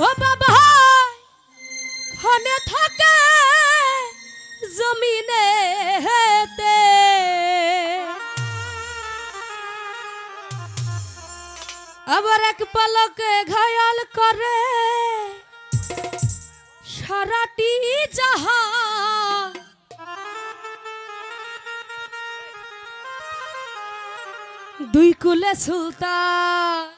ও বাবা খনে থাকে জমিনে হেতে আবার এক পালকে ঘায়াল করে সারাটি জাহান দুই কুলে সুলতান